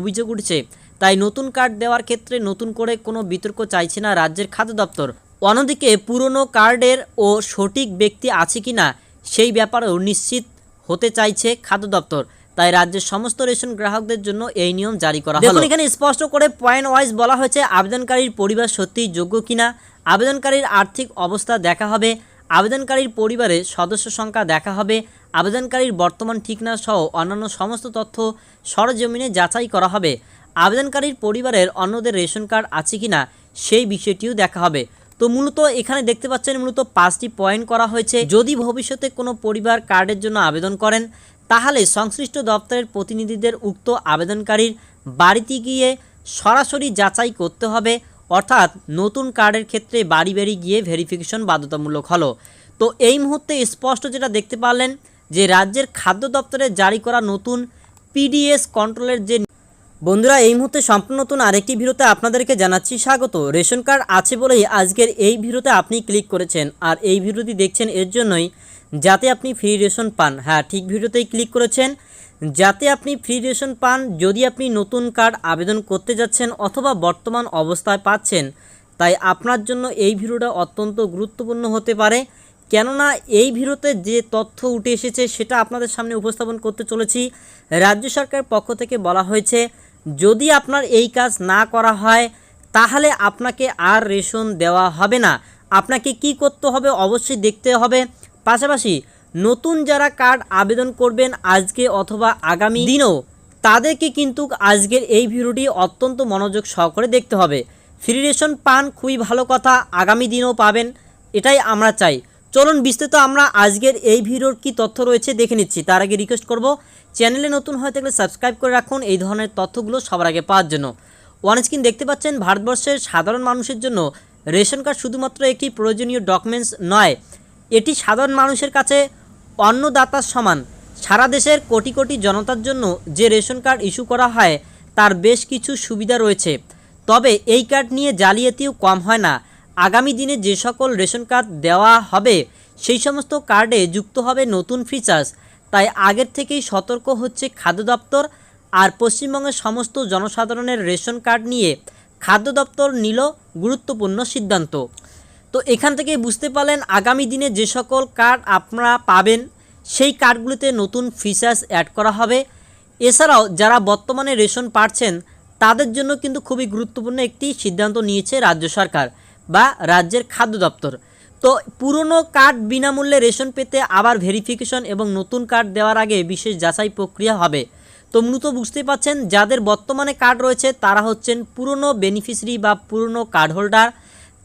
অভিযোগ উঠছে। তাই নতুন কার্ড দেওয়ার ক্ষেত্রে নতুন করে কোনো বিতর্ক চাইছে না রাজ্যের খাদ্য দপ্তর। অন্যদিকে পুরনো কার্ডের ও সঠিক ব্যক্তি আছে কিনা সেই ব্যাপারেও নিশ্চিত হতে চাইছে খাদ্য দপ্তর। তাই রাজ্যের সমস্ত রেশন গ্রাহকদের জন্য এই নিয়ম জারি করা হলো। এখানে স্পষ্ট করে পয়েন্ট ওয়াইজ বলা হয়েছে আবেদনকারীর পরিবার সত্যিই যোগ্য কিনা আবেদনকারীর আর্থিক অবস্থা দেখা হবে। আবেদনকারীর পরিবারের সদস্য সংখ্যা দেখা হবে। আবেদনকারীর বর্তমান ঠিকানা সহ অন্যান্য সমস্ত তথ্য সরজমিনে যাচাই করা হবে। আবেদনকারীর পরিবারের অন্যদের রেশন কার্ড আছে কি না সেই বিষয়টিও দেখা হবে। তো মূলত এখানে দেখতে পাচ্ছেন মূলত পাঁচটি পয়েন্ট করা হয়েছে। যদি ভবিষ্যতে কোনো পরিবার কার্ডের জন্য আবেদন করেন, তাহলে সংশ্লিষ্ট দপ্তরের প্রতিনিধিদের উক্ত আবেদনকারীর বাড়িতে গিয়ে সরাসরি যাচাই করতে হবে। অর্থাৎ নতুন কার্ডের ক্ষেত্রে বাড়ি বাড়ি গিয়ে ভেরিফিকেশন বাধ্যতামূলক হলো। তো এই মুহূর্তে স্পষ্ট যেটা দেখতে পারলেন যে রাজ্যের খাদ্য দপ্তরে জারি করা নতুন পিডিএস কন্ট্রোলের যে বন্ধুরা, এই মুহূর্তে সম্পূর্ণ নতুন আরেকটি ভিডিওতে আপনাদেরকে জানাচ্ছি স্বাগত। রেশন কার্ড আছে বলেই আজকের এই ভিডিওতে আপনি ক্লিক করেছেন। আর এই ভিডিওটি দেখছেন এর জন্যই যাতে আপনি ফ্রি রেশন পান। হ্যাঁ ঠিক ভিডিওতেই ক্লিক করেছেন। যাতে আপনি ফ্রি রেশন পান, যদি আপনি নতুন কার্ড আবেদন করতে যাচ্ছেন অথবা বর্তমান অবস্থায় পাচ্ছেন, তাই আপনার জন্য এই ভিডিওটা অত্যন্ত গুরুত্বপূর্ণ হতে পারে। কেননা এই ভিডিওতে যে তথ্য উঠে এসেছে, সেটা আপনাদের সামনে উপস্থাপন করতে চলেছি। রাজ্য সরকারের পক্ষ থেকে বলা হয়েছে, যদি আপনার এই কাজ না করা হয়, তাহলে আপনাকে আর রেশন দেওয়া হবে না। আপনাকে কি করতে হবে? অবশ্যই দেখতে হবে। পাশাপাশি নতুন যারা কার্ড আবেদন করবেন আজকে অথবা আগামী দিনও, তাদেরকে কিন্তু আজকের এই ভিডিওটি অত্যন্ত মনোযোগ সহকারে দেখতে হবে। ফ্রি রেশন পান খুবই ভালো কথা, আগামী দিনও পাবেন, এটাই আমরা চাই। চলুন বিস্তারিত আমরা আজকের এই ভিডিওর কি তথ্য রয়েছে দেখে নিচ্ছি। তার আগে রিকোয়েস্ট করব, চ্যানেলে নতুন হয়ে থাকলে সাবস্ক্রাইব করে রাখুন, এই ধরনের তথ্যগুলো সবার আগে পাওয়ার জন্য। ওয়ান স্ক্রিন দেখতে পাচ্ছেন, ভারতবর্ষের সাধারণ মানুষের জন্য রেশন কার্ড শুধুমাত্র একটি প্রয়োজনীয় ডকুমেন্টস নয় এটি সাধারণ মানুষের কাছে অন্নদাতার সমান। সারা দেশের কোটি কোটি জনতার জন্য যে রেশন কার্ড ইস্যু করা হয়, তার বেশ কিছু সুবিধা রয়েছে। তবে এই কার্ড নিয়ে জালিয়াতিও কম হয় না। আগামী দিনে যে সকল রেশন কার্ড দেওয়া হবে, সেই সমস্ত কার্ডে যুক্ত হবে নতুন ফিচার্স। তাই আগের থেকেই সতর্ক হচ্ছে খাদ্য দপ্তর আর পশ্চিমবঙ্গের সমস্ত জনসাধারণের রেশন কার্ড নিয়ে খাদ্য দপ্তর নিল গুরুত্বপূর্ণ সিদ্ধান্ত। তো এখান থেকে বুঝতে পারলেন আগামী দিনে যে সকল কার্ড আপনারা পাবেন, সেই কার্ডগুলিতে নতুন ফিচার্স অ্যাড করা হবে। এছাড়াও যারা বর্তমানে রেশন পাচ্ছেন, তাদের জন্য কিন্তু খুবই গুরুত্বপূর্ণ একটি সিদ্ধান্ত নিয়েছে রাজ্য সরকার বা রাজ্যের খাদ্য দপ্তর। তো পুরনো কার্ড বিনামূল্যে রেশন পেতে আবার ভেরিফিকেশন এবং নতুন কার্ড দেওয়ার আগে বিশেষ যাচাই প্রক্রিয়া হবে। তো মূলত বুঝতে পাচ্ছেন যাদের বর্তমানে কার্ড রয়েছে, তারা হচ্ছেন পুরনো বেনিফিশিয়ারি বা পুরনো কার্ড হোল্ডার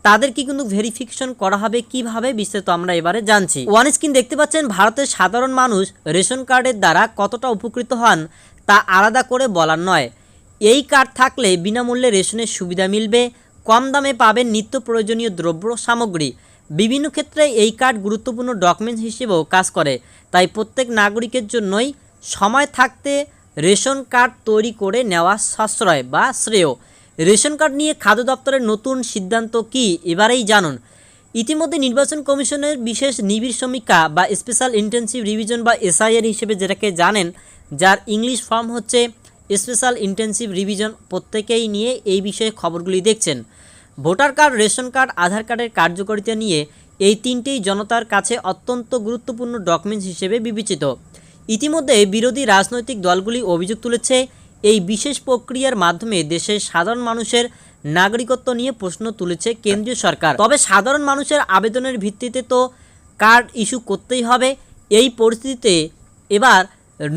তাদেরকে কিন্তু ভেরিফিকেশন করা হবে, কীভাবে বিস্তারিত আমরা এবারে জানছি। ওয়ান স্ক্রিন দেখতে পাচ্ছেন, ভারতের সাধারণ মানুষ রেশন কার্ডের দ্বারা কতটা উপকৃত হন, তা আলাদা করে বলার নয়। এই কার্ড থাকলে বিনামূল্যে রেশনের সুবিধা মিলবে, কম দামে পাবেন নিত্য প্রয়োজনীয় দ্রব্য, সামগ্রী। বিভিন্ন ক্ষেত্রে এই কার্ড গুরুত্বপূর্ণ ডকুমেন্ট হিসেবেও কাজ করে, তাই প্রত্যেক নাগরিকের জন্যই সময় থাকতে রেশন কার্ড তৈরি করে নেওয়া সাশ্রয় বা শ্রেয়। রেশন কার্ড নিয়ে খাদ্য দপ্তরের নতুন সিদ্ধান্ত কি এবারেই জানুন। ইতিমধ্যে নির্বাচন কমিশনের বিশেষ নিবিড় সমীক্ষা বা স্পেশাল ইন্টেন্সিভ রিভিশন বা এসআইআর হিসেবে যেটাকে জানেন, যার ইংলিশ ফর্ম হচ্ছে স্পেশাল ইন্টেন্সিভ রিভিশন প্রত্যেকেই নিয়ে এই বিষয়ে খবরগুলি দেখছেন। Voter card, ration card, Aadhaar কার্ডের কার্যকারিতা নিয়ে এই তিনটেই জনতার কাছে অত্যন্ত গুরুত্বপূর্ণ ডকুমেন্টস হিসেবে বিবেচিত। ইতিমধ্যে বিরোধী রাজনৈতিক দলগুলি অভিযোগ তুলেছে এই বিশেষ প্রক্রিয়ার মাধ্যমে দেশের সাধারণ মানুষের নাগরিকত্ব নিয়ে প্রশ্ন তুলেছে কেন্দ্রীয় সরকার। তবে সাধারণ মানুষের আবেদনের ভিত্তিতে তো কার্ড ইস্যু করতেই হবে। এই পরিস্থিতিতে এবার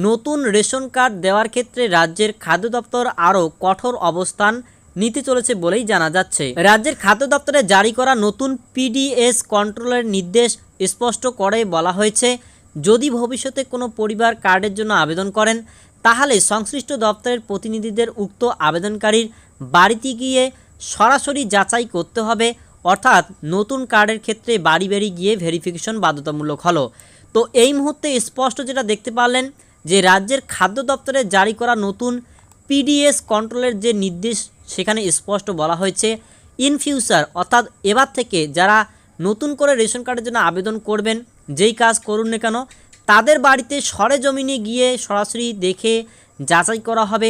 নতুন রেশন কার্ড দেওয়ার ক্ষেত্রে রাজ্যের খাদ্য দপ্তর আরও কঠোর অবস্থান নিতে চলেছে বলেই জানা যাচ্ছে। রাজ্যের খাদ্য দপ্তরে জারি করা নতুন পিডিএস কন্ট্রোলের নির্দেশ স্পষ্ট করে বলা হয়েছে, যদি ভবিষ্যতে কোনো পরিবার কার্ডের জন্য আবেদন করেন তাহলে সংশ্লিষ্ট দপ্তরের প্রতিনিধিদের উক্ত আবেদনকারীর বাড়িতে গিয়ে সরাসরি যাচাই করতে হবে, অর্থাৎ নতুন কার্ডের ক্ষেত্রে বাড়ি বাড়ি গিয়ে ভেরিফিকেশন বাধ্যতামূলক হলো। তো এই মুহূর্তে স্পষ্ট যেটা দেখতে পারলেন যে রাজ্যের খাদ্য দপ্তরে জারি করা নতুন পিডিএস কন্ট্রোলের যে নির্দেশ, সেখানে স্পষ্ট বলা হয়েছে ইন ফিউচার অর্থাৎ এবার থেকে যারা নতুন করে রেশন কার্ডের জন্য আবেদন করবেন, যেই কাজ করুন না কেন তাদের বাড়িতে সরেজমিনে গিয়ে সরাসরি দেখে যাচাই করা হবে।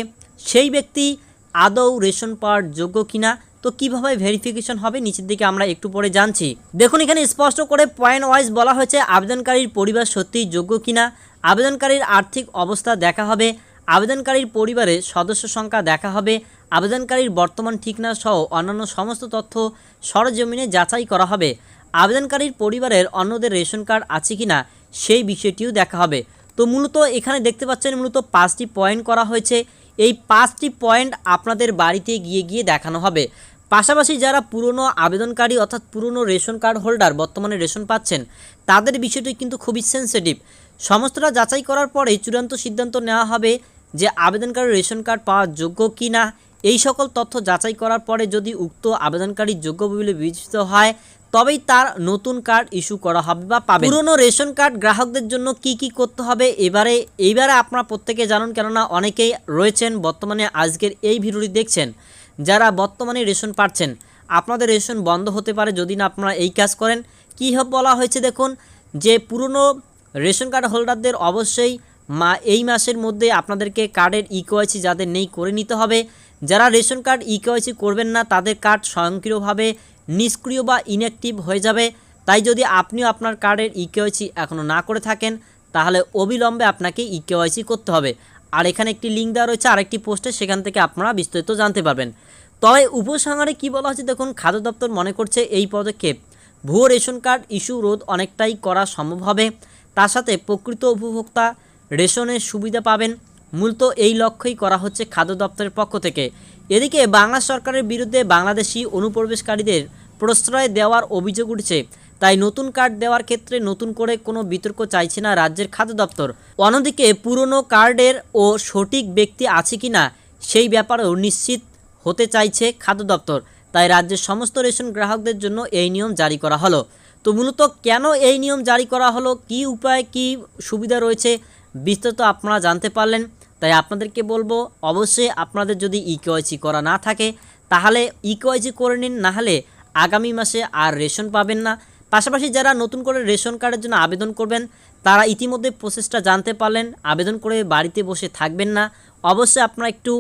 সেই ব্যক্তি আদৌ রেশন পাওয়ার যোগ্য কিনা? তো কীভাবে ভেরিফিকেশন হবে? নিচের দিকে আমরা একটু পরে জানছি। দেখুন, এখানে স্পষ্ট করে পয়েন্ট ওয়াইজ বলা হয়েছে আবেদনকারীর পরিবার সত্যিই যোগ্য কিনা। আবেদনকারীর আর্থিক অবস্থা দেখা হবে। আবেদনকারীর পরিবারের সদস্য সংখ্যা দেখা হবে। আবেদনকারীর বর্তমান ঠিকানা সহ অন্যান্য সমস্ত তথ্য সরজমিনে যাচাই করা হবে। আবেদনকারীর পরিবারের অন্যদের রেশন কার্ড আছে কিনা? সেই বিষয়টিও দেখা হবে। তো মূলত এখানে দেখতে পাচ্ছেন মূলত পাঁচটি পয়েন্ট করা হয়েছে। এই পাঁচটি পয়েন্ট আপনাদের বাড়িতে গিয়ে গিয়ে দেখানো হবে। পাশাপাশি যারা পুরনো আবেদনকারী অর্থাৎ পুরনো রেশন কার্ড হোল্ডার বর্তমানে রেশন পাচ্ছেন, তাদের বিষয়টি কিন্তু খুবই সেন্সিটিভ। সমস্তটা যাচাই করার পরে চূড়ান্ত সিদ্ধান্ত নেওয়া হবে যে আবেদনকারী রেশন কার্ড পাওয়ার যোগ্য কি না এই সকল তথ্য যাচাই করার পরে যদি উক্ত আবেদনকারী যোগ্য বলে বিবেচিত হয়, তবেই তার নতুন কার্ড ইস্যু করা হবে বা পাবে। পুরনো রেশন কার্ড গ্রাহকদের জন্য কি কি করতে হবে এবারে, এইবারে আপনারা প্রত্যেকে জানুন, কেননা অনেকেই রয়েছেন, বর্তমানে আজকের এই ভিডিওটি দেখছেন, যারা বর্তমানে রেশন পাচ্ছেন। আপনাদের রেশন বন্ধ হতে পারে যদি না আপনারা এই কাজ করেন। কী বলা হয়েছে দেখুন, যে পুরনো রেশন কার্ড হোল্ডারদের অবশ্যই মা, এই মাসের মধ্যে আপনাদেরকে কার্ডের ইকোয়াইসি যাদের নেই করে নিতে হবে। যারা রেশন কার্ড ইকোয়াইসি করবেন না, তাদের কার্ড স্বয়ংক্রিয়ভাবে নিষ্ক্রিয় বা ইনঅ্যাক্টিভ হয়ে যাবে। তাই যদি আপনিও আপনার কার্ডের ইকেওয়াইসি এখনও না করে থাকেন, তাহলে অবিলম্বে আপনাকে ইকেওয়াইসি করতে হবে। আর এখানে একটি লিঙ্ক দেওয়া রয়েছে, আরেকটি পোস্টে সেখান থেকে আপনারা বিস্তারিত জানতে পারবেন। তবে উপসংহারে কী বলা হচ্ছে দেখুন, খাদ্য দপ্তর মনে করছে এই পদক্ষেপ, ভুয়ো রেশন কার্ড ইস্যু রোধ অনেকটাই করা সম্ভব হবে। তার সাথে প্রকৃত উপভোক্তা রেশনের সুবিধা পাবেন। মূলত এই লক্ষ্যই করা হচ্ছে খাদ্য দপ্তরের পক্ষ থেকে। এদিকে বাংলা সরকারের বিরুদ্ধে বাংলাদেশি অনুপ্রবেশকারীদের প্রশ্রয় দেওয়ার অভিযোগ উঠছে। তাই নতুন কার্ড দেওয়ার ক্ষেত্রে নতুন করে কোনো বিতর্ক চাইছে না রাজ্যের খাদ্য দপ্তর। অন্যদিকে পুরনো কার্ডের ও সঠিক ব্যক্তি আছে কি না সেই ব্যাপারেও নিশ্চিত হতে চাইছে খাদ্য দপ্তর। তাই রাজ্যের সমস্ত রেশন গ্রাহকদের জন্য এই নিয়ম জারি করা হলো। তো মূলত কেন এই নিয়ম জারি করা হলো? কি উপায়, কি সুবিধা রয়েছে? বিস্তারিত আপনারা জানতে পারলেন। তাই আপনাদেরকে বলব, অবশ্যই আপনাদের যদি ইকেওয়াইসি করা না থাকে, তাহলে ইকেওয়াইসি করে নিন, না হলে আগামী মাসে আর রেশন পাবেন না। পাশাপাশি যারা নতুন করে রেশন কার্ডের জন্য আবেদন করবেন, তারা ইতিমধ্যে প্রসেসটা জানতে পারলেন, আবেদন করে বাড়িতে বসে থাকবেন না। অবশ্যই আপনারা একটু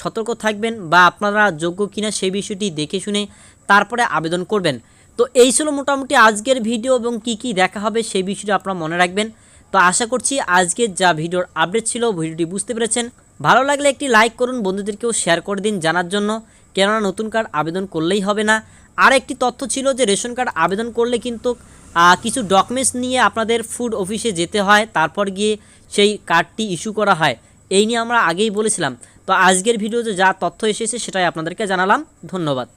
সতর্ক থাকবেন বা আপনারা যোগ্য কিনা সেই বিষয়টি দেখে শুনে তারপরে আবেদন করবেন। তো এই ছিল মোটামুটি আজকের ভিডিও এবং কি কি দেখা হবে সেই বিষয়টি আপনারা মনে রাখবেন। তো আশা করছি আজকের যা ভিডিওর আপডেট ছিল ভিডিওটি বুঝতে পেরেছেন। ভালো লাগলে একটি লাইক করুন, বন্ধুদেরকেও শেয়ার করে দিন জানার জন্য। কেননা নতুন কার্ড আবেদন করলেই হবে না। আর একটি তথ্য ছিল যে, রেশন কার্ড আবেদন করলে কিন্তু কিছু ডকুমেন্টস নিয়ে আপনাদের ফুড অফিসে যেতে হয়। তারপর গিয়ে সেই কার্ডটি ইস্যু করা হয়। এই নিয়ে আমরা আগেই বলেছিলাম। তো আজকের ভিডিওতে যা তথ্য এসেছে সেটাই আপনাদেরকে জানালাম। ধন্যবাদ।